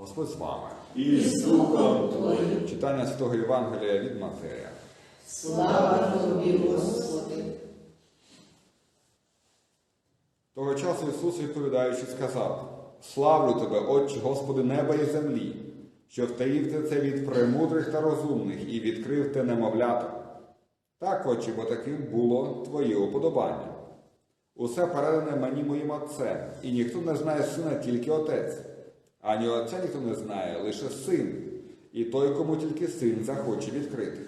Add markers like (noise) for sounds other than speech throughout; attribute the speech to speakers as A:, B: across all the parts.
A: Господь з вами.
B: і з Духом Твоїм.
A: Читання Святого Євангелія від Матея.
B: Слава Тобі, Господи.
A: Того часу Ісус, відповідаючи, сказав: Славлю тебе, Отче, Господи, неба і землі, що втаїв ти це від премудрих та розумних і відкрив те немовлятам. Так, Отче, бо таким було Твоє уподобання. Усе передане мені моїм Отцем, і ніхто не знає сина, тільки Отець. Ані Отця ніхто не знає, лише син, і той, кому тільки син захоче відкрити.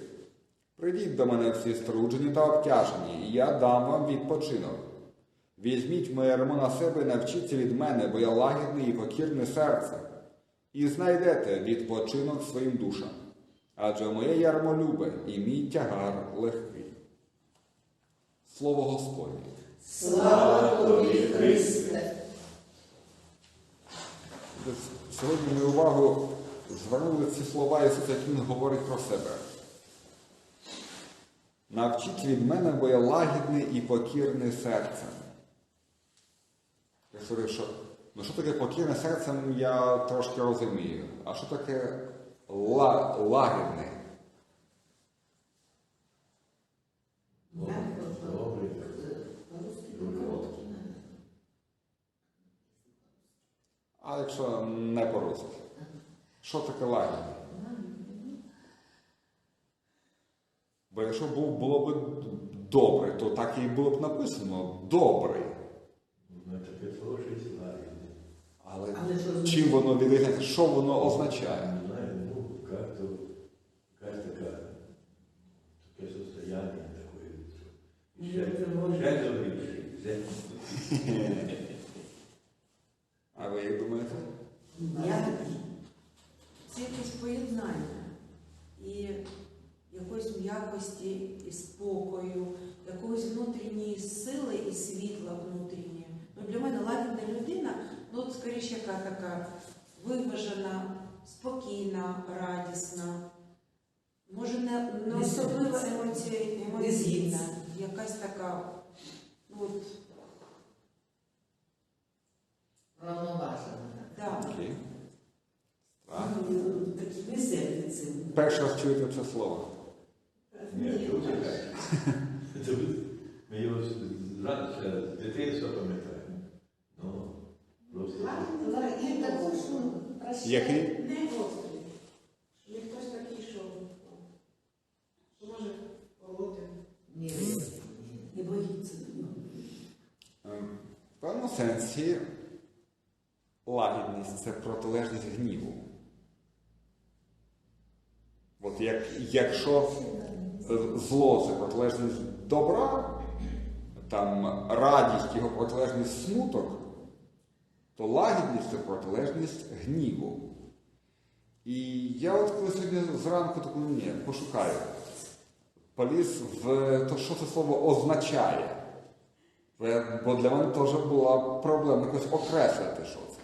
A: Прийдіть до мене всі струджені та обтяжені, і я дам вам відпочинок. Візьміть моє на себе і навчіться від мене, бо я лагідний і покірне серце, і знайдете відпочинок своїм душам. Адже моє ярмо любе, і мій тягар легкий. Слово Господнє.
B: Слава Тобі, Христе.
A: Сьогодні ми увагу звернули ці слова Ісуса, які Він говорить про себе. Навчіть від мене, бо я лагідний і покірний серцем. Я говорю, що, ну що таке покірне серцем, я трошки розумію. А що таке ла, лагідний? А якщо не по-русски? Що таке лагідний? Бо якщо був, було б добре, то так і було б написано добрий.
C: Слово.
A: Але
B: Але
A: чим воно відрізняється, що воно означає?
C: Не знаю, ну, как-то, якась така, таке состояние такое.
B: Ну,
C: Ще,
B: це (laughs) може.
C: ще добріше. ще.
A: А ви як думаєте?
B: Я
D: Це якесь поєднання і якоїсь м'якості, і спокою, якоїсь внутрішньої сили і світла внутрішнього. Ну, для мене лагідна людина, ну, скоріше, яка така виважена, спокійна, радісна. Може, не, не особливо емоці... емоційна, якась така, ну, от,
B: равноважена.
D: да.
A: Окей. Так.
B: Такі веселі цим.
A: Перший раз чуєте це слово.
C: Ні, тут таке. Тут Ми його з- зразу ще з дитинства пам'ятаємо. Ну, просто.
E: І також ну,
A: Який?
E: не гострий. Не хтось такий, що, що може колоти.
B: Ні, не боїться.
A: Ем, В певному сенсі лагідність це протилежність гніву. От як, якщо е, зло це протилежність добра, там радість його протилежність смуток, то лагідність це протилежність гніву. І я от коли сьогодні зранку таку ні, пошукаю, поліз в те, що це слово означає. Бо для мене теж була проблема якось окреслити, що це.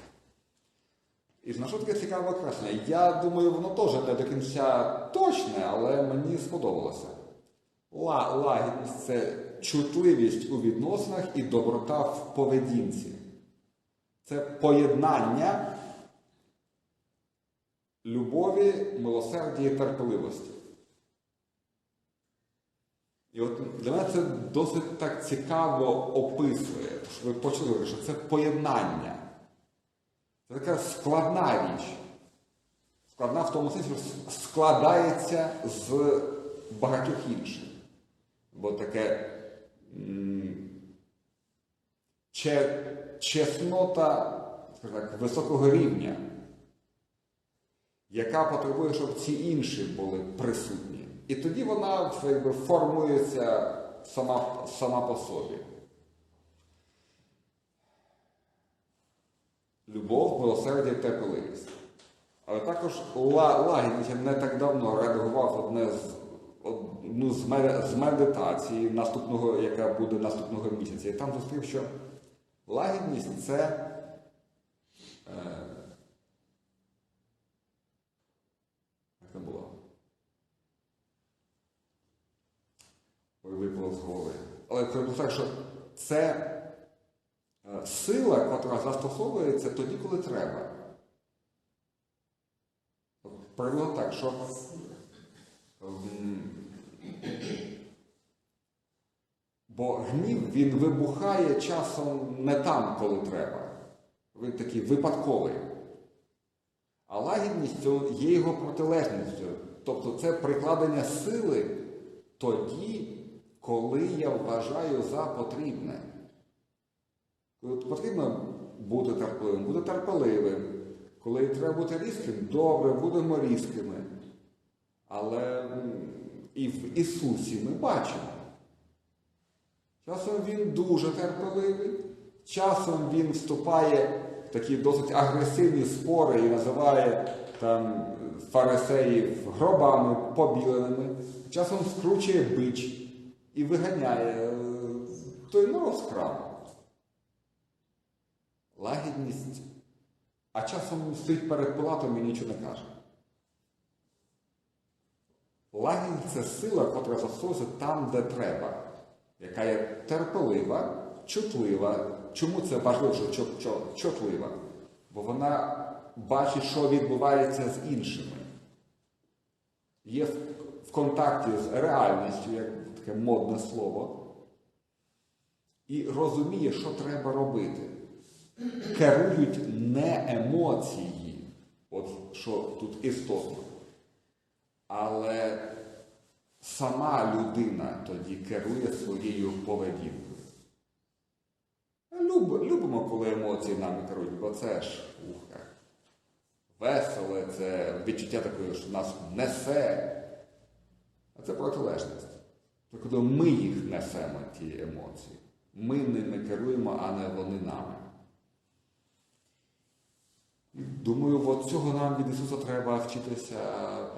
A: І знайшов таке цікаве окреслення. Я думаю, воно теж не до кінця точне, але мені сподобалося. Ла, лагідність це чутливість у відносинах і доброта в поведінці. Це поєднання любові, милосердя і терпеливості. І от для мене це досить так цікаво описує, що ви почули, що це поєднання. Це така складна річ. Складна в тому сенсі, що складається з багатьох інших. Бо таке чеснота так, високого рівня, яка потребує, щоб ці інші були присутні. І тоді вона якби, формується сама, сама по собі. Любов, милосердя і терпеливість. Але також ла- лагідність я не так давно редагував одне з, одну з, мед- з медитацій, наступного, яка буде наступного місяця. І там зустрів, що лагідність це е, як це було? Ой, випало з голови. Але це було так, що це е, сила, яка застосовується тоді, коли треба. приблизно так, що бо гнів він вибухає часом не там, коли треба. Він такий випадковий. А лагідність є його протилежністю. Тобто це прикладення сили тоді, коли я вважаю за потрібне. Потрібно бути терпеливим, буде терпеливим. Коли треба бути різким, добре, будемо різкими. Але і в Ісусі ми бачимо. Часом він дуже терпеливий, часом він вступає в такі досить агресивні спори і називає там фарисеїв гробами побіленими, часом скручує бич і виганяє е, той народ храму. Лагідність, а часом стоїть перед Пилатом і нічого не каже. Лагідність це сила, котра застосується там, де треба, яка є терпелива, чутлива. Чому це важливо, що чутлива? Бо вона бачить, що відбувається з іншими. Є в контакті з реальністю, як таке модне слово, і розуміє, що треба робити. Керують не емоції, от що тут істотно, але сама людина тоді керує своєю поведінкою. Люб, любимо, коли емоції нами керують, бо це ж ух, веселе, це відчуття такої, що нас несе. А це протилежність. То коли ми їх несемо, ті емоції, ми ними керуємо, а не вони нами. Думаю, от цього нам від Ісуса треба вчитися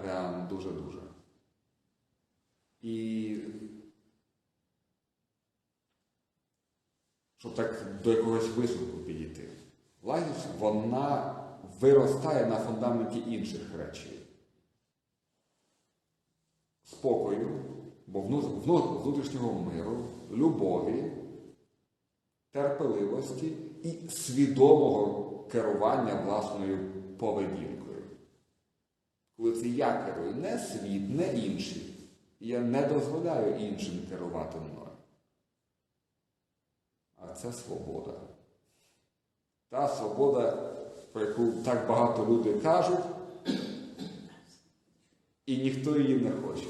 A: прям дуже-дуже. І щоб так до якогось висновку підійти. Лагідність, вона виростає на фундаменті інших речей. Спокою, бо вну- вну- внутрішнього миру, любові, терпеливості і свідомого керування власною поведінкою. Коли це я керую, не світ, не інші. Я не дозволяю іншим керувати мною. А це свобода. Та свобода, про яку так багато людей кажуть, і ніхто її не хоче.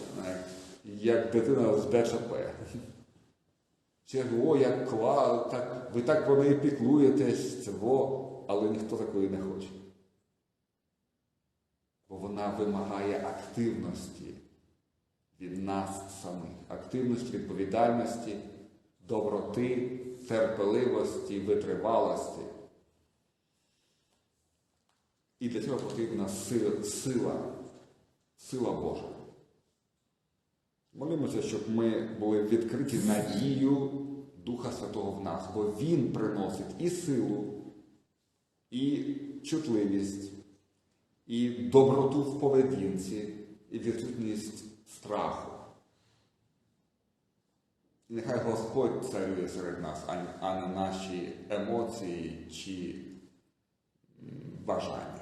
A: Як дитина з БЧП. Чи о, як клас, так, ви так про неї піклуєтесь, цього, але ніхто такої не хоче. Бо вона вимагає активності від нас самих, активності, відповідальності, доброти, терпеливості, витривалості. І для цього потрібна сила, сила, Божа. Молимося, щоб ми були відкриті на дію Духа Святого в нас, бо Він приносить і силу, і чутливість, і доброту в поведінці, і відсутність страху. Нехай Господь царює серед нас, а не- наші емоції чи бажання.